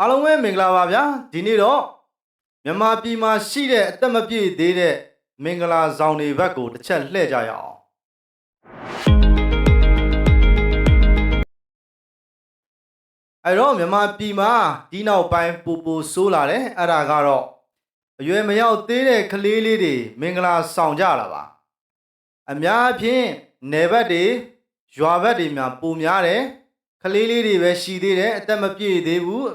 အားလုံးပဲမင်္ဂလာပါဗျာဒီနေ့တော့မြန်မာပြည်မှာရှိတဲ့အသက်မပြည့်သေးတဲ့မင်္ဂလာဆောင်တွေဘက်ကိုတစ်ချက်လှည့်ကြရအောင်အဲ့တော့မြန်မာပြည်မှာဒီနောက်ပိုင်းပူပူဆိုးလာတယ်အဲ့ဒါကတော့အရွယ်မရောက်သေးတဲ့ကလေးလေးတွေမင်္ဂလာဆောင်ကြတာပါအများအပြားနယ်ဘက်တွေရွာဘက်တွေများပူများတယ်ကလေးလေးတွေပဲရှိသေးတယ်အသက်မပြည့်သေးဘူး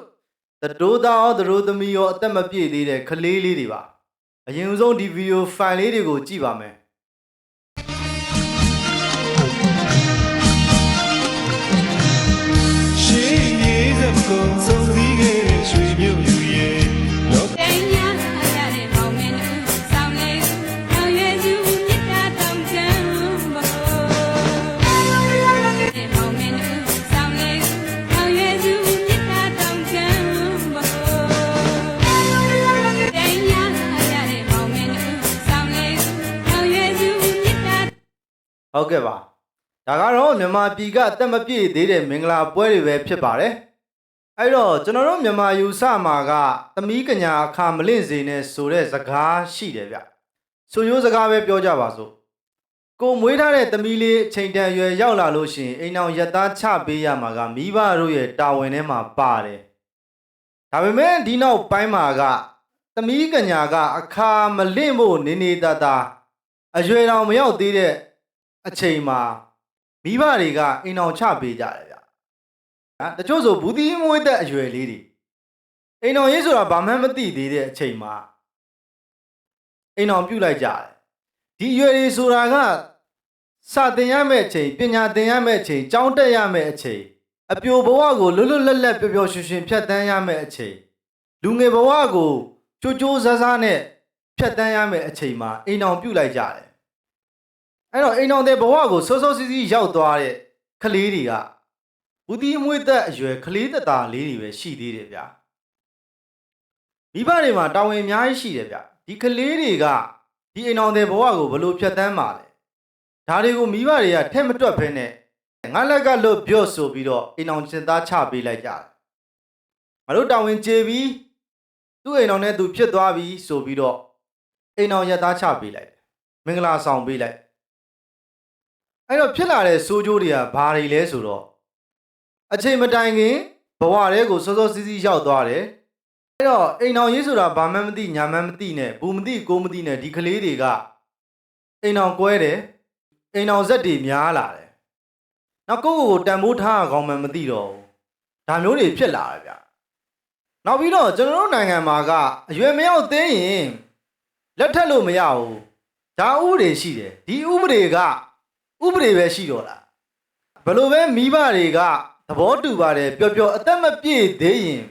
တတိုးသားရောတတိုးသမီးရောအသက်မပြည့်သေးတဲ့ကလေးလေးတွေပါအရင်ဆုံးဒီဗီဒီယိုဖိုင်လေးတွေကိုကြည့်ပါမယ် ဟုတ်ကဲ့ပါဒါကတော့မြန်မာပြည်ကအသက်မပြည့်သေးတဲ့မင်္ဂလာပွဲတွေပဲဖြစ်ပါတယ်အဲ့တော့ကျွန်တော်တို့မြန်မာယူဆမှာကသမီးကညာအခါမလင့်စေနဲ့ဆိုတဲ့စကားရှိတယ်ဗျဆိုရိုးစကားပဲပြောကြပါစို့ကိုမွေးထားတဲ့သမီးလေးအချိန်တန်ရွယ်ရောက်လာလို့ရှိရင်အိမ်အောင်ရက်သားချပေးရမှာကမိဘတို့ရဲ့တာဝန်ထဲမှာပါတယ်ဒါပေမဲ့ဒီနောက်ပိုင်းမှာကသမီးကညာကအခါမလင့်ဖို့နေနေတတာအရွယ်တော်မရောက်သေးတဲ့ အချိန်မှာမိဘတွေကအိမ်အောင်ချပေးကြတယ်ဗျ။ဟာတချို့ဆိုဘူးတီမွေးတဲ့အရွယ်လေးတွေအိမ်အောင်ရေးဆိုတာဘာမှမသိသေးတဲ့အချိန်မှာအိမ်အောင်ပြုတ်လိုက်ကြတယ်။ဒီအရွယ်တွေဆိုတာကစတင်ရမယ့်အချိန်ပညာသင်ရမယ့်အချိန်ကျောင်းတက်ရမယ့်အချိန်အပြိုဘဝကိုလွတ်လွတ်လပ်လပ်ပျော်ပျော်ရွှင်ရွှင်ဖြတ်တန်းရမယ့်အချိန်လူငယ်ဘဝကိုကြိုးကြိုးစားစားနဲ့ဖြတ်တန်းရမယ့်အချိန်မှာအိမ်အောင်ပြုတ်လိုက်ကြတယ် အဲ့တော့အိမ်အောင်တဲ့ဘဝကိုစောစောစီးစီးရောက်သွားတဲ့ကလေးတွေကဘူးတီအမွေသက်အရွယ်ကလေးသက်သားလေးတွေပဲရှိသေးတယ်ဗျာမိဘတွေမှာတာဝန်အများကြီးရှိတယ်ဗျဒီကလေးတွေကဒီအိမ်အောင်တဲ့ဘဝကိုဘယ်လိုဖြတ်တန်းမှာလဲဒါတွေကိုမိဘတွေကထက်မတွက်ဖဲနဲ့ငါလက်ကလွတ်ပြော့ဆိုပြီးတော့အိမ်အောင်စင်သားချပေးလိုက်ကြတယ်ငါတို့တာဝန်ကျေပြီးသူ့အိမ်အောင်နဲ့သူဖြစ်သွားပြီဆိုပြီးတော့အိမ်အောင်ရက်သားချပေးလိုက်တယ်မင်္ဂလာဆောင်ပေးလိုက် အဲ့တော့ဖြစ်လာတဲ့စိုးကြိုးတွေကဘာတွေလဲဆိုတော့အချိန်မတိုင်ခင်ဘဝတဲကိုစောစောစီးစီးရောက်သွားတယ်အဲ့တော့အိမ်အောင်ရေးဆိုတာဘာမှမသိညာမှမသိနဲ့ဘူးမသိကိုမသိနဲ့ဒီကလေးတွေကအိမ်အောင်ကွဲတယ်အိမ်အောင်ဇက်တွေများလာတယ်နောက်ကိုယ့်ကိုယ်ကိုတန်ဖိုးထားအောင်ကောင်းမှမသိတော့ဘူးဒါမျိုးတွေဖြစ်လာတယ်ဗျနောက်ပြီးတော့ကျွန်တော်တို့နိုင်ငံမှာကအရွယ်မရောက်သေးရင်လက်ထက်လို့မရဘူးဒါဥပဒေရှိတယ်ဒီဥပဒေက ဥပဒေပဲရှိတော့လားဘယ်လိုပဲမိဘတွေကသဘောတူပါတယ်ပျော်ပျော်အသက်မပြည့်သေးရင်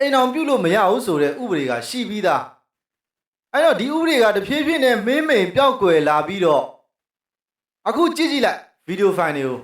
အိမ်အောင်ပြုတ်လို့မရဘူးဆိုတဲ့ဥပဒေကရှိပြီးသားအဲ့တော့ဒီဥပဒေကတဖြည်းဖြည်းနဲ့မင်းမိန်ပျောက်ကွယ်လာပြီးတော့အခုကြည့်ကြည့်လိုက်ဗီဒီယိုဖိုင်တွေကို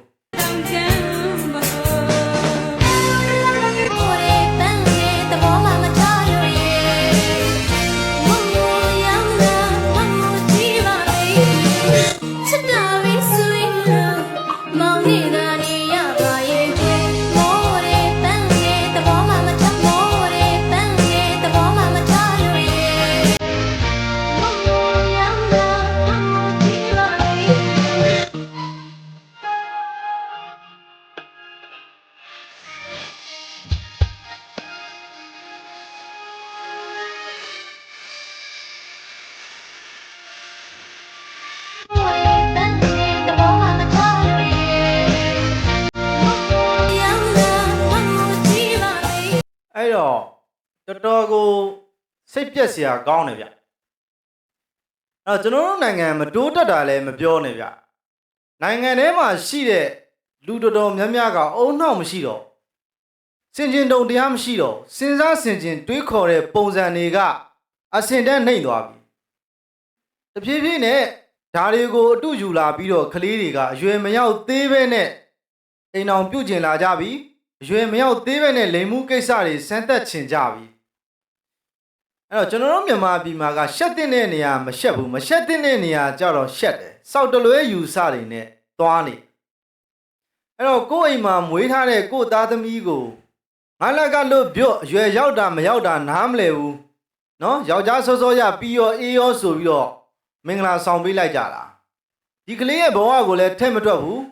တော်တော်ကိုစိတ်ပြက်စရာကောင်းတယ်ဗျအဲ့တော့ကျွန်တော်တို့နိုင်ငံမတိုးတက်တာလည်းမပြောနဲ့ဗျနိုင်ငံထဲမှာရှိတဲ့လူတော်တော်များများကအုံနှောက်မရှိတော့စင်ကျင်တုံတရားမရှိတော့စဉ်းစားဆင်ခြင်တွေးခေါ်တဲ့ပုံစံတွေကအစင်တန်းနှိမ့်သွားပြီတဖြည်းဖြည်းနဲ့ဓာတွေကိုအတူယူလာပြီးတော့ကလေးတွေကအရွယ်မရောက်သေးပဲနဲ့အိမ်အောင်ပြုတ်ကျင်လာကြပြီအရွယ်မရောက်သေးပဲနဲ့လိမ်မှုကိစ္စတွေစမ်းသက်ချင်ကြပြီ အဲ့တော့ကျွန်တော်တို့မြန်မာပြည်မှာကရှက်တဲ့နေရာမရှက်ဘူးမရှက်တဲ့နေရာကြတော့ရှက်တယ်စောက်တလွဲယူဆတွေနဲ့သွားနေအဲ့တော့ကိုယ့်အိမ်မှာမွေးထားတဲ့ကိုယ့်သားသမီးကိုငါလက်ကလွတ်ပြော့အရွယ်ရောက်တာမရောက်တာနားမလဲဘူးနော်ယောက်ျားစောစောရပြီးရောအေးရောဆိုပြီးတော့မင်္ဂလာဆောင်ပေးလိုက်ကြတာဒီကလေးရဲ့ဘဝကိုလည်းထဲ့မတွက်ဘူး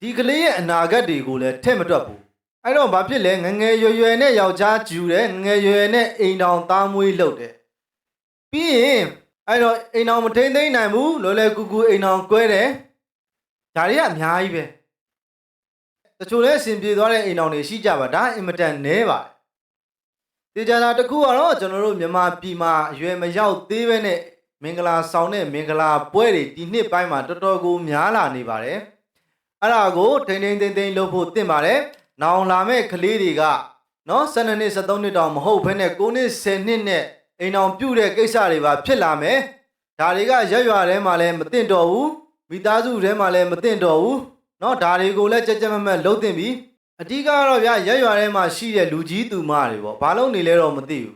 ဒီကလေးရဲ့အနာဂတ်တွေကိုလည်းထဲ့မတွက်ဘူး အဲ့တော့ဘာဖြစ်လဲငငယ်ရွယ်ရွယ်နဲ့ယောက်ျားကျူတယ်ငငယ်ရွယ်ရွယ်နဲ့အိမ်တောင်သားမွေးလုပ်တယ်ပြီးရင်အဲ့တော့အိမ်တော်မထိမ့်သိမ့်နိုင်ဘူးလောလောကူကူအိမ်တော်ကွဲတယ်ဒါတွေကအများကြီးပဲတချို့လည်းအဆင်ပြေသွားတဲ့အိမ်တော်တွေရှိကြပါဒါအင်မတန်နဲပါတယ်တေချာတာတစ်ခုကတော့ကျွန်တော်တို့မြန်မာပြည်မှာအရွယ်မရောက်သေးပဲနဲ့မင်္ဂလာဆောင်တဲ့မင်္ဂလာပွဲတွေဒီနှစ်ပိုင်းမှာတော်တော်ကိုများလာနေပါတယ်အဲ့ဒါကိုထိမ့်ထိမ့်သိမ့်သိမ့်လုပ်ဖို့တင့်ပါတယ် နောင်လာမဲ့ကလေးတွေကနော်12နှစ်13နှစ်တောင်မဟုတ်ဘဲနဲ့9နှစ်10နှစ်နဲ့အိမ်အောင်ပြုတ်တဲ့ကိစ္စတွေပါဖြစ်လာမယ်ဒါတွေကရက်ရွာထဲမှာလည်းမတင်တော်ဘူးမိသားစုထဲမှာလည်းမတင်တော်ဘူးเนาะဒါတွေကိုလည်းကြက်ကြက်မက်မက်လှုပ်တင်ပြီးအဓိကကတော့ဗျာရက်ရွာထဲမှာရှိတဲ့လူကြီးသူမတွေပေါ့ဘာလို့နေလဲတော့မသိဘူး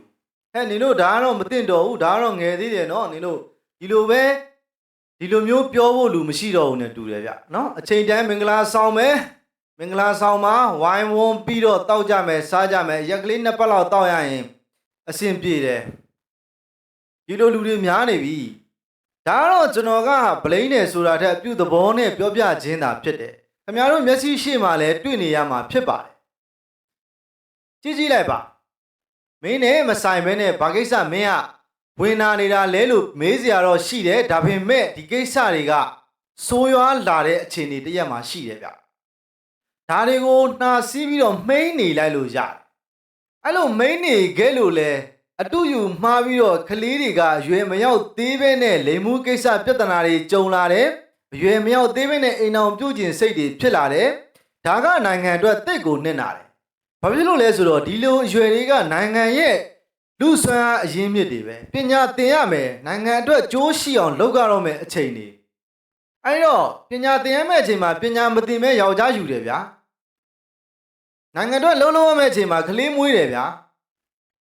ဟဲ့နင်တို့ဒါကတော့မတင်တော်ဘူးဒါကတော့ငယ်သေးတယ်เนาะနင်တို့ဒီလိုပဲဒီလိုမျိုးပြောဖို့လူမရှိတော့ဘူးနဲ့တူတယ်ဗျเนาะအချိန်တန်းမင်္ဂလာဆောင်မယ် မင်္ဂလာဆောင်မှာဝိုင်းဝန်းပြီးတော့တောက်ကြမယ်စားကြမယ်ရက်ကလေးနှစ်ပတ်လောက်တောက်ရရင်အဆင်ပြေတယ်ဒီလိုလူတွေများနေပြီဒါကတော့ကျွန်တော်ကဗလိန်နယ်ဆိုတာထက်အပြုသဘောနဲ့ပြောပြခြင်းသာဖြစ်တယ်။ခင်ဗျားတို့မျက်စိရှိမှလည်းတွေ့နေရမှာဖြစ်ပါတယ်။ကြည့်ကြည့်လိုက်ပါ။မင်းနဲ့မဆိုင်ဘဲနဲ့ဘာကိစ္စမင်းကဝင်နာနေတာလဲလို့မေးစရာတော့ရှိတယ်ဒါပေမဲ့ဒီကိစ္စတွေကဆိုးရွားလာတဲ့အခြေအနေတစ်ရက်မှာရှိတယ်ဗျ။ ဒါတွေကိုနှာစီးပြီးတော့မှိန်းနေလိုက်လို့ရတယ်။အဲ့လိုမိန်းနေခဲ့လို့လဲအတူယူမှားပြီးတော့ကလေးတွေကရွယ်မရောက်သေးပဲနဲ့လိမ်မှုကိစ္စပြဿနာတွေကြုံလာတယ်။ရွယ်မရောက်သေးပဲနဲ့အိမ်အောင်ပြုတ်ကျင်စိတ်တွေဖြစ်လာတယ်။ဒါကနိုင်ငံအတွက်တိတ်ကိုနစ်နာတယ်။ဘာဖြစ်လို့လဲဆိုတော့ဒီလိုအရွယ်တွေကနိုင်ငံရဲ့လူဆွမ်းအားအရင်းမြစ်တွေပဲပညာသင်ရမယ်နိုင်ငံအတွက်ကြိုးရှိအောင်လုပ်ကြတော့မယ်အချိန်တွေအဲဒီတော့ပညာသင်ရမယ့်အချိန်မှာပညာမသင်မဲ့ယောက်ျားယူတယ်ဗျာ နိုင်ငံအတွက်လုံးလုံးရမယ့်အချိန်မှာကလေးမွေးတယ်ဗျာ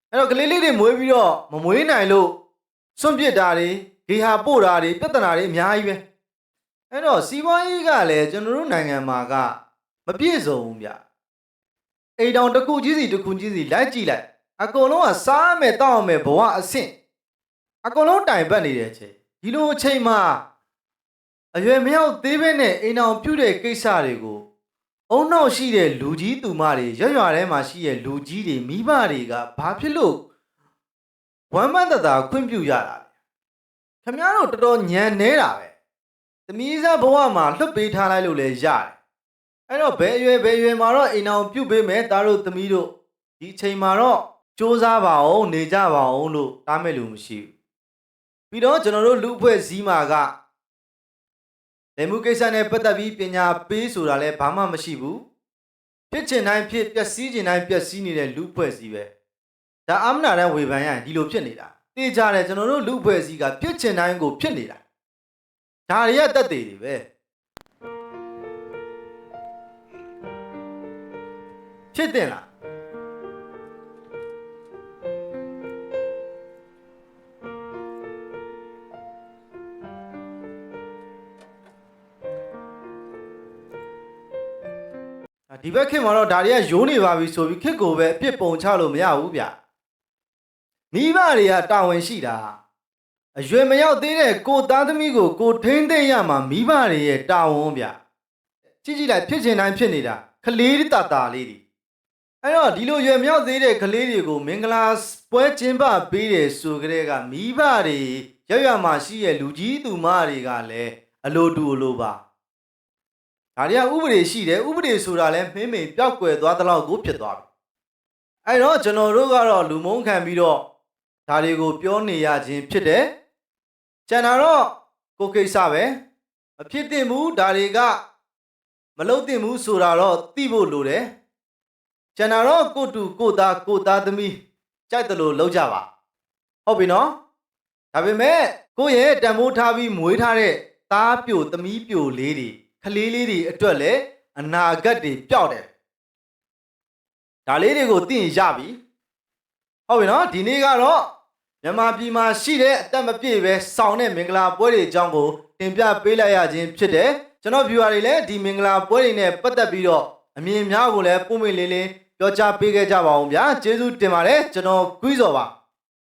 အဲ့တော့ကလေးလေးတွေမွေးပြီးတော့မမွေးနိုင်လို့စွန့်ပစ်တာတွေဂေဟာပို့တာတွေပြဿနာတွေအများကြီးပဲအဲ့တော့စီးပွားရေးကလည်းကျွန်တော်တို့နိုင်ငံမှာကမပြည့်စုံဘူးဗျအိမ်တောင်တစ်ခုကြီးစီတစ်ခုကြီးစီလိုက်ကြည့်လိုက်အကုန်လုံးကစားမယ်တောက်မယ်ဘဝအဆင့်အကုန်လုံးတိုင်ပတ်နေတဲ့အချိန်ဒီလိုအချိန်မှာအရွယ်မရောက်သေးပဲနဲ့အိမ်တောင်ပြုတ်တဲ့ကိစ္စတွေကို အုံနောက်ရှိတဲ့လူကြီးသူမတွေရွရွထဲမှာရှိတဲ့လူကြီးတွေမိဘတွေကဘာဖြစ်လို့ဝမ်းမန်းတသာခွင့်ပြုရတာလဲခမ ्या တို့တော်တော်ညံနေတာပဲသမီးစားဘဝမှာလွတ်ပေးထားလိုက်လို့လည်းရတယ်အဲ့တော့ဘယ်အရွယ်ဘယ်အရွယ်မှာတော့အိမ်အောင်ပြုတ်ပေးမယ်သားတို့သမီးတို့ဒီအချိန်မှာတော့စူးစမ်းပါအောင်နေကြပါအောင်လို့တားမဲ့လို့မရှိဘူးပြီးတော့ကျွန်တော်တို့လူအဖွဲ့စည်းမှာက လေမှုကိစ္စနဲ့ပတ်သက်ပြီးပညာပေးဆိုတာလည်းဘာမှမရှိဘူးဖြစ်ချင်တိုင်းဖြစ်ပျက်စီးချင်တိုင်းပျက်စီးနေတဲ့လူဖွဲ့စည်းပဲဒါအမနာတဲ့ဝေဖန်ရရင်ဒီလိုဖြစ်နေတာသိကြတယ်ကျွန်တော်တို့လူဖွဲ့စည်းကဖြစ်ချင်တိုင်းကိုဖြစ်နေတာဒါတွေကတက်သေးတွေပဲဖြစ်တင်လား ဘက်ခင်မှာတော့ဒါတွေကယိုးနေပါပြီဆိုပြီးခစ်ကိုပဲအပြစ်ပုံချလို့မရဘူးဗျမိဘတွေကတာဝန်ရှိတာအရွယ်မရောက်သေးတဲ့ကိုသားသမီးကိုကိုထိမ့်သိမ့်ရမှာမိဘတွေရဲ့တာဝန်ဗျကြည့်ကြည့်လိုက်ဖြစ်ချင်တိုင်းဖြစ်နေတာခလေးတတာလေးတွေအဲ့တော့ဒီလိုရွယ်မရောက်သေးတဲ့ကလေးတွေကိုမင်္ဂလာပွဲကျင်းပပေးတယ်ဆိုကြတဲ့ကမိဘတွေရောက်ရမှာရှိရဲ့လူကြီးသူမတွေကလည်းအလိုတူအလိုပါ ဒါတွေကဥပဒေရှိတယ်ဥပဒေဆိုတာလဲမင်းမင်းပျောက်ကွယ်သွားသလောက်ကိုဖြစ်သွားပြီအဲ့တော့ကျွန်တော်တို့ကတော့လူမုန်းခံပြီးတော့ဒါတွေကိုပြောနေရခြင်းဖြစ်တယ်ကျန်တာတော့ကိုယ်ကိစ္စပဲမဖြစ်တင်ဘူးဒါတွေကမလုပ်တင်ဘူးဆိုတာတော့သိဖို့လိုတယ်ကျန်တာတော့ကိုတူကိုသားကိုသားသမီးကြိုက်တယ်လို့လုပ်ကြပါဟုတ်ပြီနော်ဒါပေမဲ့ကိုယ့်ရဲ့တန်ဖိုးထားပြီးမွေးထားတဲ့သားပြိုသမီးပြိုလေးတွေ ကလေးလေးတွေအတွက်လည်းအနာဂတ်တွေပျောက်တယ်ဒါလေးတွေကိုသိရင်ရပြီဟုတ်ပြီနော်ဒီနေ့ကတော့မြန်မာပြည်မှာရှိတဲ့အတက်မပြည့်ပဲစောင်းတဲ့မင်္ဂလာပွဲတွေအကြောင်းကိုတင်ပြပေးလိုက်ရခြင်းဖြစ်တယ်ကျွန်တော် viewer တွေလည်းဒီမင်္ဂလာပွဲတွေနဲ့ပတ်သက်ပြီးတော့အမြင်များကိုလည်းပုံမလင်းလင်းပြောကြားပေးခဲ့ကြပါအောင်ဗျာကျေးဇူးတင်ပါတယ်ကျွန်တော်ကွီးစော်ပါ